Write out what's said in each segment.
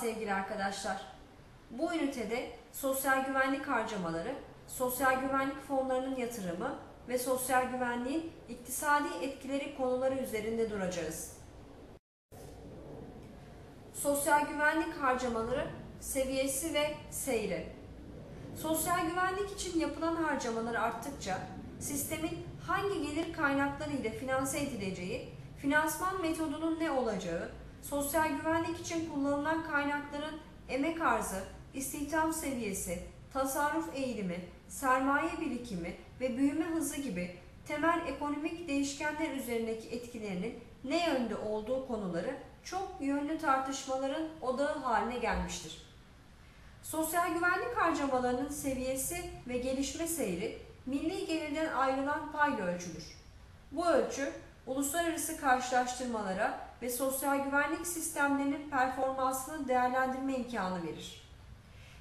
sevgili arkadaşlar. Bu ünitede sosyal güvenlik harcamaları, sosyal güvenlik fonlarının yatırımı ve sosyal güvenliğin iktisadi etkileri konuları üzerinde duracağız. Sosyal güvenlik harcamaları seviyesi ve seyri. Sosyal güvenlik için yapılan harcamalar arttıkça sistemin hangi gelir kaynakları ile finanse edileceği, finansman metodunun ne olacağı, sosyal güvenlik için kullanılan kaynakların emek arzı, istihdam seviyesi, tasarruf eğilimi, sermaye birikimi ve büyüme hızı gibi temel ekonomik değişkenler üzerindeki etkilerinin ne yönde olduğu konuları çok yönlü tartışmaların odağı haline gelmiştir. Sosyal güvenlik harcamalarının seviyesi ve gelişme seyri milli gelirden ayrılan payla ölçülür. Bu ölçü uluslararası karşılaştırmalara ve sosyal güvenlik sistemlerinin performansını değerlendirme imkanı verir.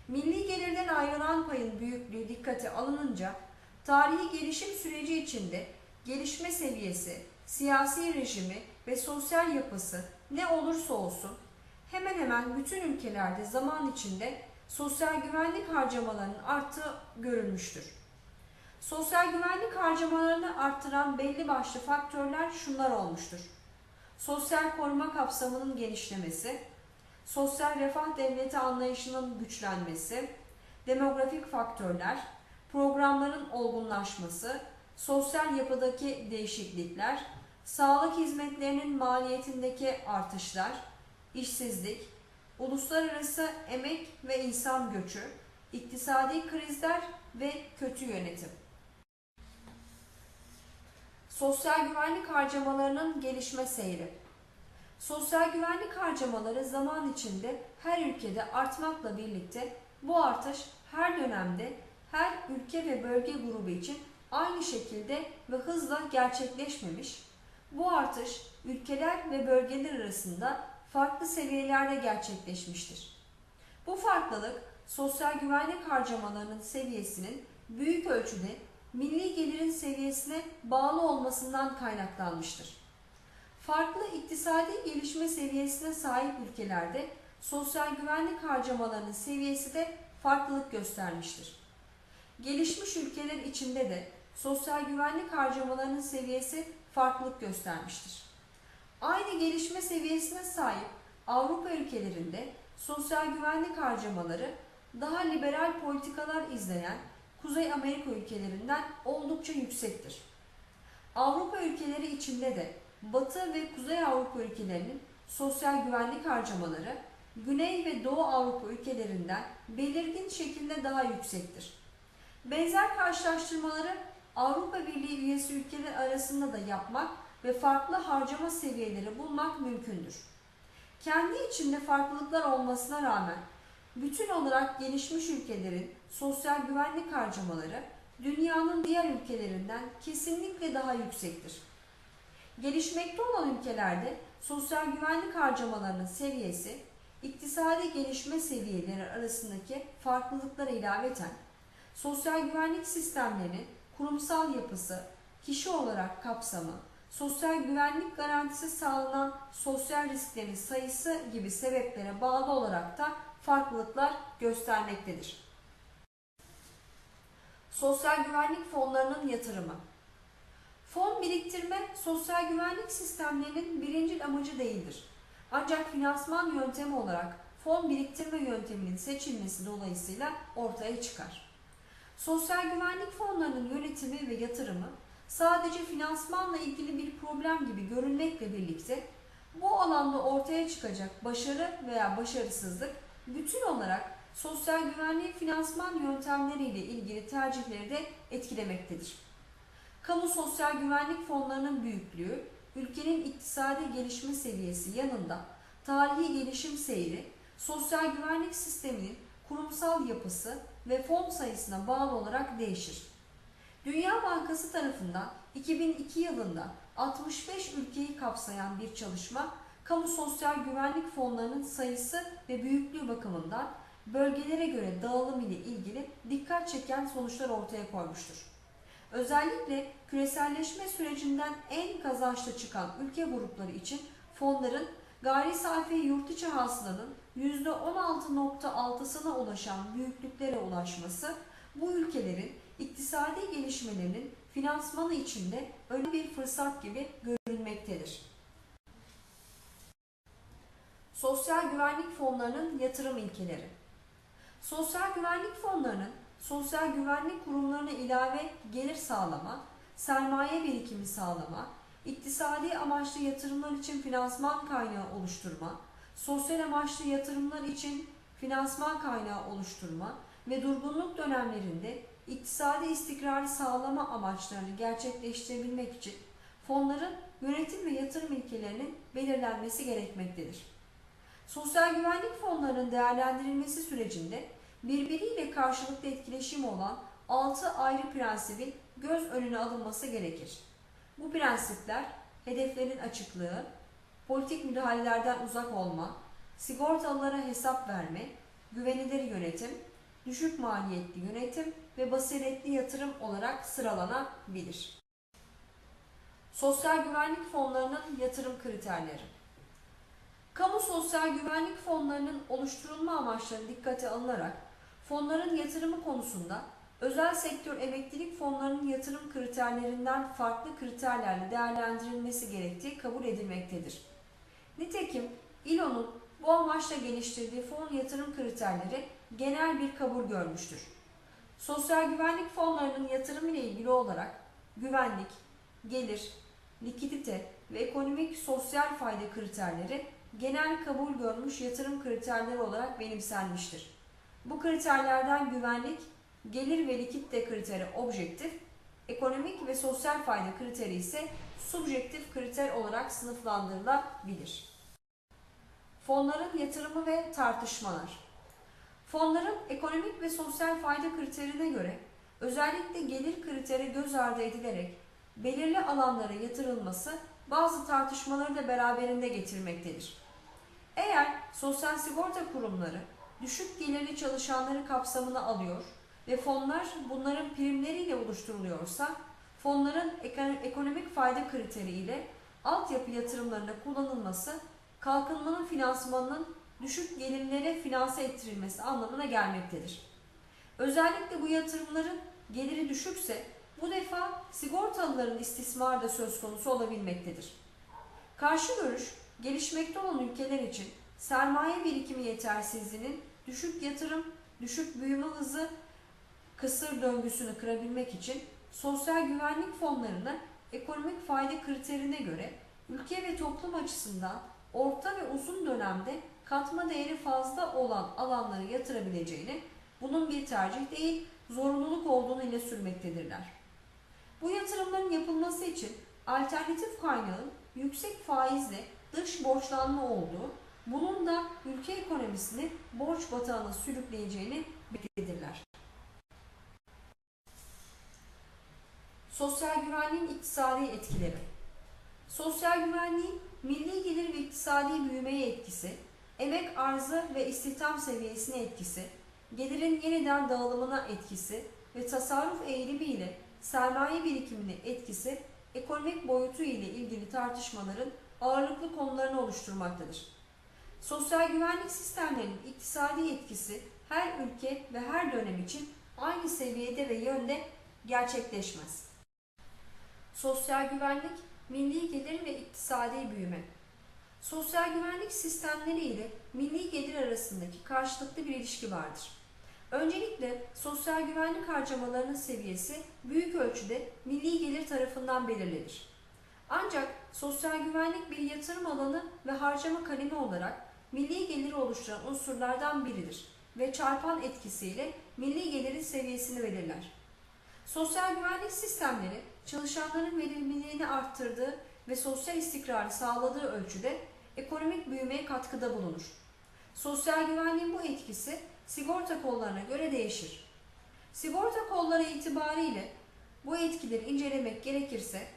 Milli gelirden ayrılan payın büyüklüğü dikkate alınınca tarihi gelişim süreci içinde gelişme seviyesi, siyasi rejimi ve sosyal yapısı ne olursa olsun hemen hemen bütün ülkelerde zaman içinde sosyal güvenlik harcamalarının arttığı görülmüştür. Sosyal güvenlik harcamalarını arttıran belli başlı faktörler şunlar olmuştur. Sosyal koruma kapsamının genişlemesi, sosyal refah devleti anlayışının güçlenmesi, demografik faktörler, programların olgunlaşması, sosyal yapıdaki değişiklikler, sağlık hizmetlerinin maliyetindeki artışlar, işsizlik, uluslararası emek ve insan göçü, iktisadi krizler ve kötü yönetim. Sosyal güvenlik harcamalarının gelişme seyri. Sosyal güvenlik harcamaları zaman içinde her ülkede artmakla birlikte bu artış her dönemde her ülke ve bölge grubu için aynı şekilde ve hızla gerçekleşmemiş. Bu artış ülkeler ve bölgeler arasında farklı seviyelerde gerçekleşmiştir. Bu farklılık sosyal güvenlik harcamalarının seviyesinin büyük ölçüde milli gelirin seviyesine bağlı olmasından kaynaklanmıştır. Farklı iktisadi gelişme seviyesine sahip ülkelerde sosyal güvenlik harcamalarının seviyesi de farklılık göstermiştir. Gelişmiş ülkeler içinde de sosyal güvenlik harcamalarının seviyesi farklılık göstermiştir. Aynı gelişme seviyesine sahip Avrupa ülkelerinde sosyal güvenlik harcamaları daha liberal politikalar izleyen Kuzey Amerika ülkelerinden oldukça yüksektir. Avrupa ülkeleri içinde de Batı ve Kuzey Avrupa ülkelerinin sosyal güvenlik harcamaları Güney ve Doğu Avrupa ülkelerinden belirgin şekilde daha yüksektir. Benzer karşılaştırmaları Avrupa Birliği üyesi ülkeler arasında da yapmak ve farklı harcama seviyeleri bulmak mümkündür. Kendi içinde farklılıklar olmasına rağmen bütün olarak gelişmiş ülkelerin sosyal güvenlik harcamaları dünyanın diğer ülkelerinden kesinlikle daha yüksektir. Gelişmekte olan ülkelerde sosyal güvenlik harcamalarının seviyesi iktisadi gelişme seviyeleri arasındaki farklılıklara ilaveten sosyal güvenlik sistemlerinin kurumsal yapısı, kişi olarak kapsamı, sosyal güvenlik garantisi sağlanan sosyal risklerin sayısı gibi sebeplere bağlı olarak da farklılıklar göstermektedir. Sosyal güvenlik fonlarının yatırımı Fon biriktirme sosyal güvenlik sistemlerinin birincil amacı değildir. Ancak finansman yöntemi olarak fon biriktirme yönteminin seçilmesi dolayısıyla ortaya çıkar. Sosyal güvenlik fonlarının yönetimi ve yatırımı sadece finansmanla ilgili bir problem gibi görünmekle birlikte bu alanda ortaya çıkacak başarı veya başarısızlık bütün olarak sosyal güvenlik finansman yöntemleriyle ilgili tercihleri de etkilemektedir. Kamu sosyal güvenlik fonlarının büyüklüğü, ülkenin iktisadi gelişme seviyesi yanında tarihi gelişim seyri, sosyal güvenlik sisteminin kurumsal yapısı ve fon sayısına bağlı olarak değişir. Dünya Bankası tarafından 2002 yılında 65 ülkeyi kapsayan bir çalışma, kamu sosyal güvenlik fonlarının sayısı ve büyüklüğü bakımından bölgelere göre dağılım ile ilgili dikkat çeken sonuçlar ortaya koymuştur. Özellikle küreselleşme sürecinden en kazançlı çıkan ülke grupları için fonların gayri safi yurt içi hasılanın %16.6'sına ulaşan büyüklüklere ulaşması bu ülkelerin iktisadi gelişmelerinin finansmanı içinde önemli bir fırsat gibi görülmektedir. Sosyal güvenlik fonlarının yatırım ilkeleri Sosyal güvenlik fonlarının sosyal güvenlik kurumlarına ilave gelir sağlama, sermaye birikimi sağlama, iktisadi amaçlı yatırımlar için finansman kaynağı oluşturma, sosyal amaçlı yatırımlar için finansman kaynağı oluşturma ve durgunluk dönemlerinde iktisadi istikrarı sağlama amaçlarını gerçekleştirebilmek için fonların yönetim ve yatırım ilkelerinin belirlenmesi gerekmektedir. Sosyal güvenlik fonlarının değerlendirilmesi sürecinde birbiriyle karşılıklı etkileşim olan 6 ayrı prensibin göz önüne alınması gerekir. Bu prensipler hedeflerin açıklığı, politik müdahalelerden uzak olma, sigortalılara hesap verme, güvenilir yönetim, düşük maliyetli yönetim ve basiretli yatırım olarak sıralanabilir. Sosyal güvenlik fonlarının yatırım kriterleri Kamu sosyal güvenlik fonlarının oluşturulma amaçları dikkate alınarak fonların yatırımı konusunda özel sektör emeklilik fonlarının yatırım kriterlerinden farklı kriterlerle değerlendirilmesi gerektiği kabul edilmektedir. Nitekim İLO'nun bu amaçla geliştirdiği fon yatırım kriterleri genel bir kabul görmüştür. Sosyal güvenlik fonlarının yatırım ile ilgili olarak güvenlik, gelir, likidite ve ekonomik sosyal fayda kriterleri genel kabul görmüş yatırım kriterleri olarak benimsenmiştir. Bu kriterlerden güvenlik, gelir ve likidite kriteri objektif, ekonomik ve sosyal fayda kriteri ise subjektif kriter olarak sınıflandırılabilir. Fonların yatırımı ve tartışmalar Fonların ekonomik ve sosyal fayda kriterine göre özellikle gelir kriteri göz ardı edilerek belirli alanlara yatırılması bazı tartışmaları da beraberinde getirmektedir. Eğer sosyal sigorta kurumları düşük gelirli çalışanları kapsamına alıyor ve fonlar bunların primleriyle oluşturuluyorsa fonların ekonomik fayda kriteri ile altyapı yatırımlarında kullanılması kalkınmanın finansmanının düşük gelirlere finanse ettirilmesi anlamına gelmektedir. Özellikle bu yatırımların geliri düşükse bu defa sigortalıların istismarı da söz konusu olabilmektedir. Karşı görüş gelişmekte olan ülkeler için sermaye birikimi yetersizliğinin düşük yatırım, düşük büyüme hızı, kısır döngüsünü kırabilmek için sosyal güvenlik fonlarını ekonomik fayda kriterine göre ülke ve toplum açısından orta ve uzun dönemde katma değeri fazla olan alanlara yatırabileceğini, bunun bir tercih değil, zorunluluk olduğunu ile sürmektedirler. Bu yatırımların yapılması için alternatif kaynağın yüksek faizle dış borçlanma olduğu, bunun da ülke ekonomisini borç batağına sürükleyeceğini bekledirler. Sosyal güvenliğin iktisadi etkileri Sosyal güvenliğin milli gelir ve iktisadi büyümeye etkisi, emek arzı ve istihdam seviyesine etkisi, gelirin yeniden dağılımına etkisi ve tasarruf eğilimi ile sermaye birikimine etkisi ekonomik boyutu ile ilgili tartışmaların ağırlıklı konularını oluşturmaktadır. Sosyal güvenlik sistemlerinin iktisadi etkisi her ülke ve her dönem için aynı seviyede ve yönde gerçekleşmez. Sosyal güvenlik, milli gelir ve iktisadi büyüme. Sosyal güvenlik sistemleri ile milli gelir arasındaki karşılıklı bir ilişki vardır. Öncelikle sosyal güvenlik harcamalarının seviyesi büyük ölçüde milli gelir tarafından belirlenir. Ancak sosyal güvenlik bir yatırım alanı ve harcama kalemi olarak milli geliri oluşturan unsurlardan biridir ve çarpan etkisiyle milli gelirin seviyesini belirler. Sosyal güvenlik sistemleri çalışanların verimliliğini arttırdığı ve sosyal istikrarı sağladığı ölçüde ekonomik büyümeye katkıda bulunur. Sosyal güvenliğin bu etkisi sigorta kollarına göre değişir. Sigorta kolları itibariyle bu etkileri incelemek gerekirse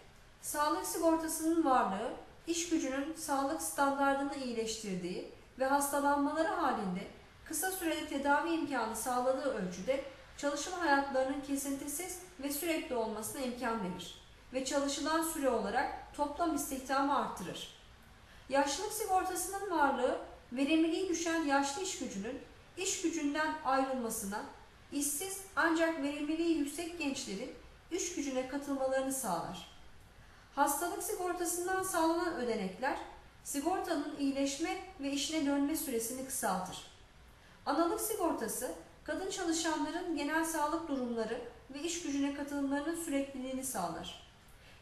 sağlık sigortasının varlığı iş gücünün sağlık standartını iyileştirdiği ve hastalanmaları halinde kısa sürede tedavi imkanı sağladığı ölçüde çalışma hayatlarının kesintisiz ve sürekli olmasına imkan verir ve çalışılan süre olarak toplam istihdamı arttırır. Yaşlılık sigortasının varlığı verimliliği düşen yaşlı iş gücünün iş gücünden ayrılmasına, işsiz ancak verimliliği yüksek gençlerin iş gücüne katılmalarını sağlar. Hastalık sigortasından sağlanan ödenekler sigortanın iyileşme ve işine dönme süresini kısaltır. Analık sigortası kadın çalışanların genel sağlık durumları ve iş gücüne katılımlarının sürekliliğini sağlar.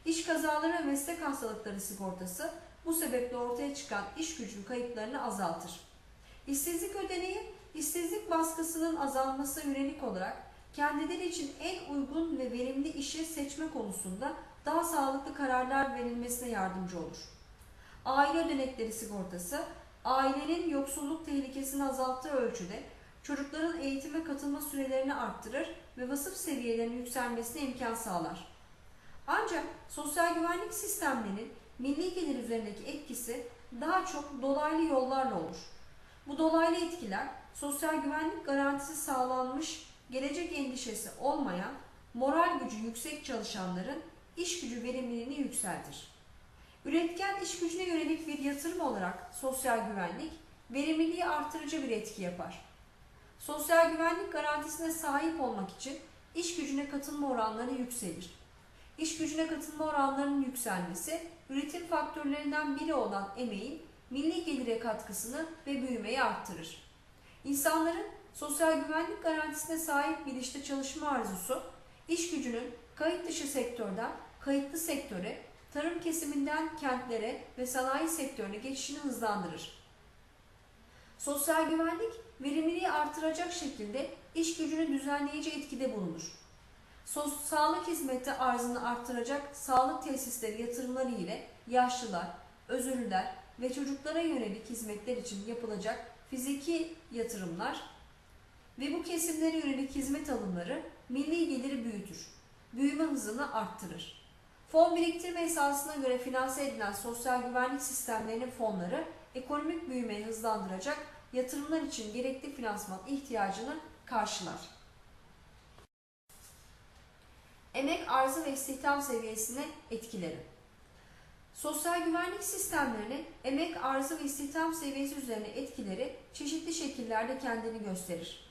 İş kazaları ve meslek hastalıkları sigortası bu sebeple ortaya çıkan iş gücü kayıplarını azaltır. İşsizlik ödeneği, işsizlik baskısının azalması yönelik olarak kendileri için en uygun ve verimli işi seçme konusunda daha sağlıklı kararlar verilmesine yardımcı olur. Aile ödenekleri sigortası, ailenin yoksulluk tehlikesini azalttığı ölçüde çocukların eğitime katılma sürelerini arttırır ve vasıf seviyelerinin yükselmesine imkan sağlar. Ancak sosyal güvenlik sistemlerinin milli gelir üzerindeki etkisi daha çok dolaylı yollarla olur. Bu dolaylı etkiler sosyal güvenlik garantisi sağlanmış, gelecek endişesi olmayan, moral gücü yüksek çalışanların iş gücü verimliliğini yükseltir. Üretken iş gücüne yönelik bir yatırım olarak sosyal güvenlik, verimliliği artırıcı bir etki yapar. Sosyal güvenlik garantisine sahip olmak için iş gücüne katılma oranları yükselir. İş gücüne katılma oranlarının yükselmesi, üretim faktörlerinden biri olan emeğin milli gelire katkısını ve büyümeyi arttırır. İnsanların sosyal güvenlik garantisine sahip bir işte çalışma arzusu, iş gücünün kayıt dışı sektörden kayıtlı sektöre, tarım kesiminden kentlere ve sanayi sektörüne geçişini hızlandırır. Sosyal güvenlik, verimliliği artıracak şekilde iş gücünü düzenleyici etkide bulunur. Sos sağlık hizmeti arzını artıracak sağlık tesisleri yatırımları ile yaşlılar, özürlüler ve çocuklara yönelik hizmetler için yapılacak fiziki yatırımlar ve bu kesimlere yönelik hizmet alımları milli geliri büyütür. Büyüme hızını arttırır. Fon biriktirme esasına göre finanse edilen sosyal güvenlik sistemlerinin fonları ekonomik büyümeyi hızlandıracak yatırımlar için gerekli finansman ihtiyacını karşılar. Emek arzı ve istihdam seviyesine etkileri. Sosyal güvenlik sistemlerinin emek arzı ve istihdam seviyesi üzerine etkileri çeşitli şekillerde kendini gösterir.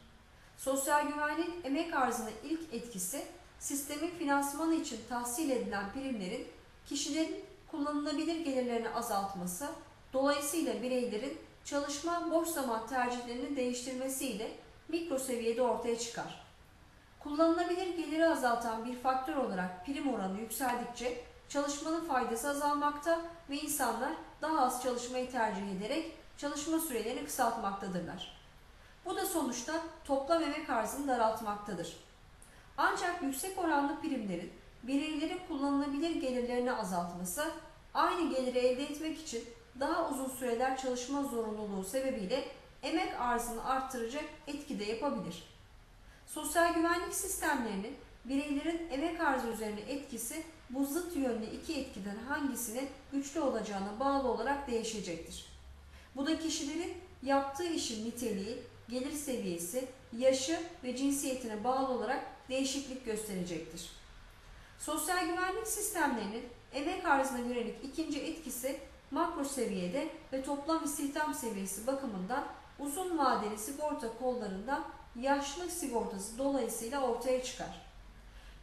Sosyal güvenlik emek arzına ilk etkisi sistemin finansmanı için tahsil edilen primlerin kişilerin kullanılabilir gelirlerini azaltması, dolayısıyla bireylerin çalışma boş zaman tercihlerini değiştirmesiyle mikro seviyede ortaya çıkar. Kullanılabilir geliri azaltan bir faktör olarak prim oranı yükseldikçe çalışmanın faydası azalmakta ve insanlar daha az çalışmayı tercih ederek çalışma sürelerini kısaltmaktadırlar. Bu da sonuçta toplam emek arzını daraltmaktadır. Ancak yüksek oranlı primlerin bireylerin kullanılabilir gelirlerini azaltması, aynı geliri elde etmek için daha uzun süreler çalışma zorunluluğu sebebiyle emek arzını arttıracak etkide yapabilir. Sosyal güvenlik sistemlerinin bireylerin emek arzı üzerine etkisi bu zıt yönlü iki etkiden hangisinin güçlü olacağına bağlı olarak değişecektir. Bu da kişilerin yaptığı işin niteliği, gelir seviyesi, yaşı ve cinsiyetine bağlı olarak değişiklik gösterecektir. Sosyal güvenlik sistemlerinin emek arzına yönelik ikinci etkisi makro seviyede ve toplam istihdam seviyesi bakımından uzun vadeli sigorta kollarında yaşlılık sigortası dolayısıyla ortaya çıkar.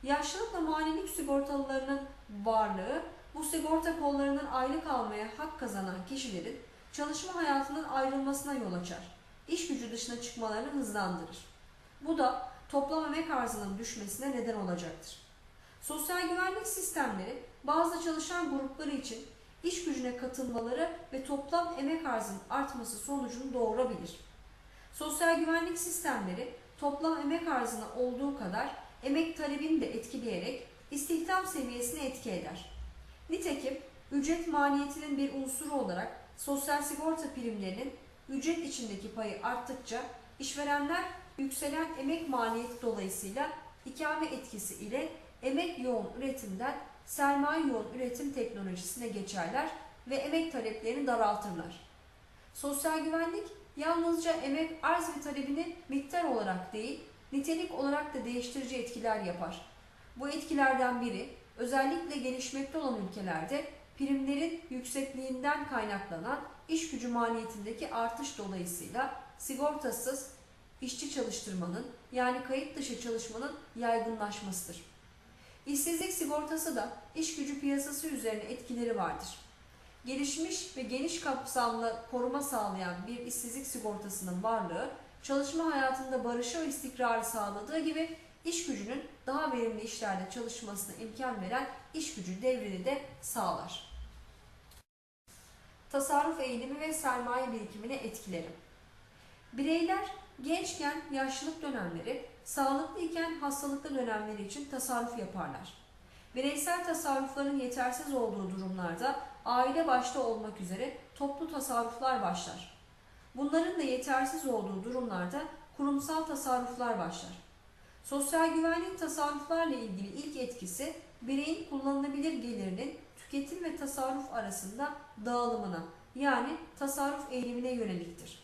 Yaşlılıkla manilik sigortalılarının varlığı bu sigorta kollarının aylık almaya hak kazanan kişilerin çalışma hayatının ayrılmasına yol açar. İş gücü dışına çıkmalarını hızlandırır. Bu da toplam emek arzının düşmesine neden olacaktır. Sosyal güvenlik sistemleri bazı çalışan grupları için iş gücüne katılmaları ve toplam emek arzının artması sonucunu doğurabilir. Sosyal güvenlik sistemleri toplam emek arzına olduğu kadar emek talebini de etkileyerek istihdam seviyesine etki eder. Nitekim ücret maliyetinin bir unsuru olarak sosyal sigorta primlerinin ücret içindeki payı arttıkça işverenler yükselen emek maliyeti dolayısıyla ikame etkisi ile emek yoğun üretimden sermaye yoğun üretim teknolojisine geçerler ve emek taleplerini daraltırlar. Sosyal güvenlik yalnızca emek arz ve talebini miktar olarak değil, nitelik olarak da değiştirici etkiler yapar. Bu etkilerden biri özellikle gelişmekte olan ülkelerde primlerin yüksekliğinden kaynaklanan iş gücü maliyetindeki artış dolayısıyla sigortasız işçi çalıştırmanın yani kayıt dışı çalışmanın yaygınlaşmasıdır. İşsizlik sigortası da iş gücü piyasası üzerine etkileri vardır. Gelişmiş ve geniş kapsamlı koruma sağlayan bir işsizlik sigortasının varlığı, çalışma hayatında barışı ve istikrarı sağladığı gibi iş gücünün daha verimli işlerde çalışmasına imkan veren iş gücü devrini de sağlar. Tasarruf eğilimi ve sermaye birikimine etkileri. Bireyler gençken yaşlılık dönemleri, sağlıklı iken hastalıklı dönemleri için tasarruf yaparlar. Bireysel tasarrufların yetersiz olduğu durumlarda aile başta olmak üzere toplu tasarruflar başlar. Bunların da yetersiz olduğu durumlarda kurumsal tasarruflar başlar. Sosyal güvenlik tasarruflarla ilgili ilk etkisi bireyin kullanılabilir gelirinin tüketim ve tasarruf arasında dağılımına yani tasarruf eğilimine yöneliktir.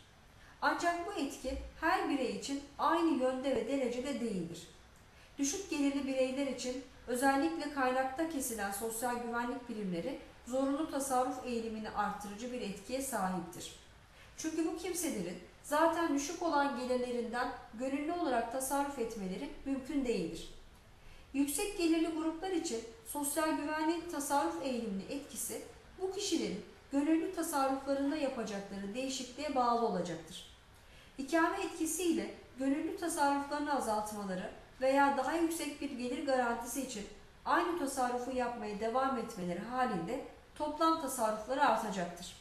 Ancak bu etki her birey için aynı yönde ve derecede değildir. Düşük gelirli bireyler için özellikle kaynakta kesilen sosyal güvenlik birimleri zorunlu tasarruf eğilimini arttırıcı bir etkiye sahiptir. Çünkü bu kimselerin zaten düşük olan gelirlerinden gönüllü olarak tasarruf etmeleri mümkün değildir. Yüksek gelirli gruplar için sosyal güvenlik tasarruf eğiliminin etkisi bu kişilerin gönüllü tasarruflarında yapacakları değişikliğe bağlı olacaktır. İkame etkisiyle gönüllü tasarruflarını azaltmaları veya daha yüksek bir gelir garantisi için aynı tasarrufu yapmaya devam etmeleri halinde toplam tasarrufları artacaktır.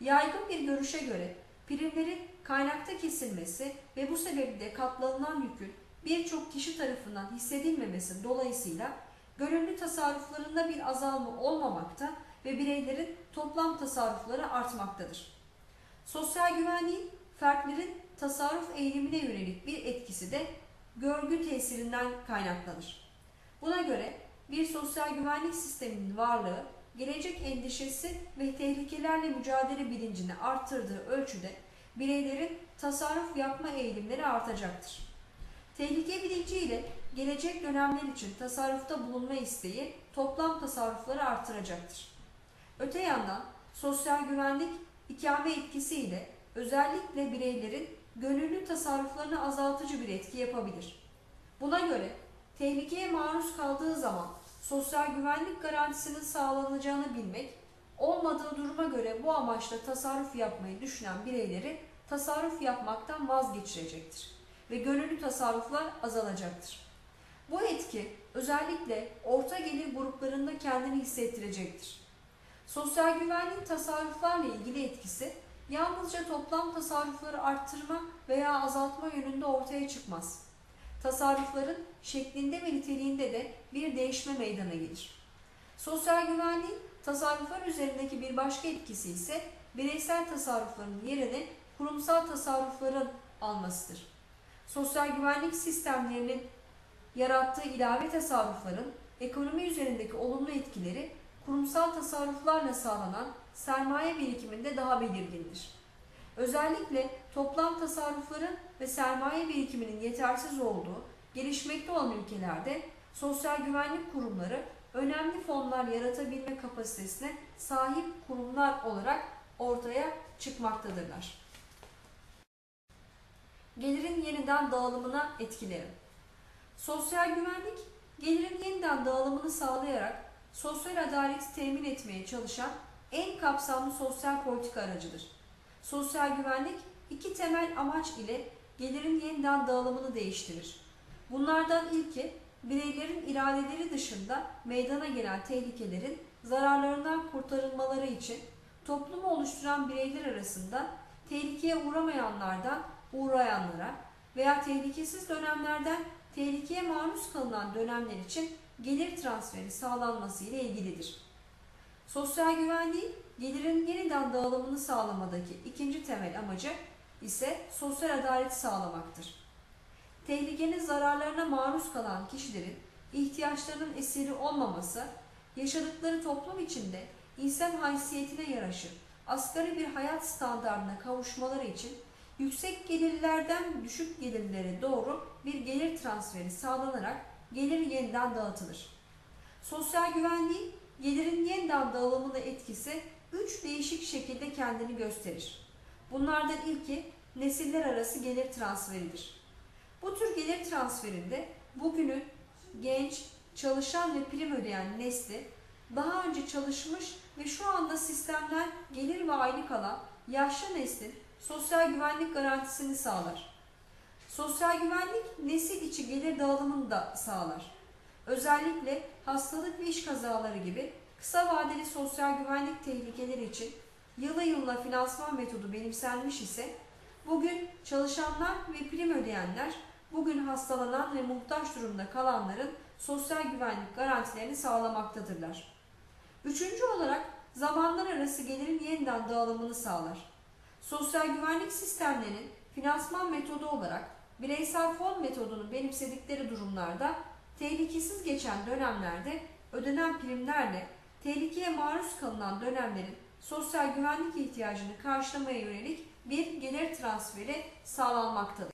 Yaygın bir görüşe göre primlerin kaynakta kesilmesi ve bu sebeple katlanılan yükün birçok kişi tarafından hissedilmemesi dolayısıyla gönüllü tasarruflarında bir azalma olmamakta ve bireylerin toplam tasarrufları artmaktadır. Sosyal güvenliğin fertlerin tasarruf eğilimine yönelik bir etkisi de görgü tesirinden kaynaklanır. Buna göre bir sosyal güvenlik sisteminin varlığı gelecek endişesi ve tehlikelerle mücadele bilincini arttırdığı ölçüde bireylerin tasarruf yapma eğilimleri artacaktır. Tehlike bilinciyle gelecek dönemler için tasarrufta bulunma isteği toplam tasarrufları artıracaktır. Öte yandan sosyal güvenlik ikame etkisiyle özellikle bireylerin gönüllü tasarruflarını azaltıcı bir etki yapabilir. Buna göre tehlikeye maruz kaldığı zaman sosyal güvenlik garantisinin sağlanacağını bilmek, olmadığı duruma göre bu amaçla tasarruf yapmayı düşünen bireyleri tasarruf yapmaktan vazgeçirecektir ve gönüllü tasarruflar azalacaktır. Bu etki özellikle orta gelir gruplarında kendini hissettirecektir. Sosyal güvenlik tasarruflarla ilgili etkisi yalnızca toplam tasarrufları arttırma veya azaltma yönünde ortaya çıkmaz. Tasarrufların şeklinde ve niteliğinde de bir değişme meydana gelir. Sosyal güvenliğin tasarruflar üzerindeki bir başka etkisi ise bireysel tasarrufların yerini kurumsal tasarrufların almasıdır. Sosyal güvenlik sistemlerinin yarattığı ilave tasarrufların ekonomi üzerindeki olumlu etkileri kurumsal tasarruflarla sağlanan sermaye birikiminde daha belirgindir. Özellikle toplam tasarrufların ve sermaye birikiminin yetersiz olduğu gelişmekte olan ülkelerde sosyal güvenlik kurumları önemli fonlar yaratabilme kapasitesine sahip kurumlar olarak ortaya çıkmaktadırlar. Gelirin yeniden dağılımına etkileri. Sosyal güvenlik gelirin yeniden dağılımını sağlayarak sosyal adaleti temin etmeye çalışan en kapsamlı sosyal politika aracıdır. Sosyal güvenlik iki temel amaç ile gelirin yeniden dağılımını değiştirir. Bunlardan ilki bireylerin iradeleri dışında meydana gelen tehlikelerin zararlarından kurtarılmaları için toplumu oluşturan bireyler arasında tehlikeye uğramayanlardan uğrayanlara veya tehlikesiz dönemlerden tehlikeye maruz kalınan dönemler için gelir transferi sağlanması ile ilgilidir. Sosyal güvenliğin gelirin yeniden dağılımını sağlamadaki ikinci temel amacı ise sosyal adaleti sağlamaktır. Tehlikenin zararlarına maruz kalan kişilerin ihtiyaçlarının esiri olmaması, yaşadıkları toplum içinde insan haysiyetine yaraşır, asgari bir hayat standartına kavuşmaları için yüksek gelirlerden düşük gelirlere doğru bir gelir transferi sağlanarak gelir yeniden dağıtılır. Sosyal güvenliğin gelirin yeniden dağılımına etkisi üç değişik şekilde kendini gösterir. Bunlardan ilki nesiller arası gelir transferidir. Bu tür gelir transferinde bugünün genç, çalışan ve prim ödeyen nesli daha önce çalışmış ve şu anda sistemden gelir ve aylık alan yaşlı neslin sosyal güvenlik garantisini sağlar. Sosyal güvenlik nesil içi gelir dağılımını da sağlar. Özellikle hastalık ve iş kazaları gibi kısa vadeli sosyal güvenlik tehlikeleri için yılı yılına finansman metodu benimsenmiş ise bugün çalışanlar ve prim ödeyenler bugün hastalanan ve muhtaç durumda kalanların sosyal güvenlik garantilerini sağlamaktadırlar. Üçüncü olarak zamanlar arası gelirin yeniden dağılımını sağlar. Sosyal güvenlik sistemlerinin finansman metodu olarak bireysel fon metodunu benimsedikleri durumlarda tehlikesiz geçen dönemlerde ödenen primlerle tehlikeye maruz kalınan dönemlerin sosyal güvenlik ihtiyacını karşılamaya yönelik bir gelir transferi sağlanmaktadır.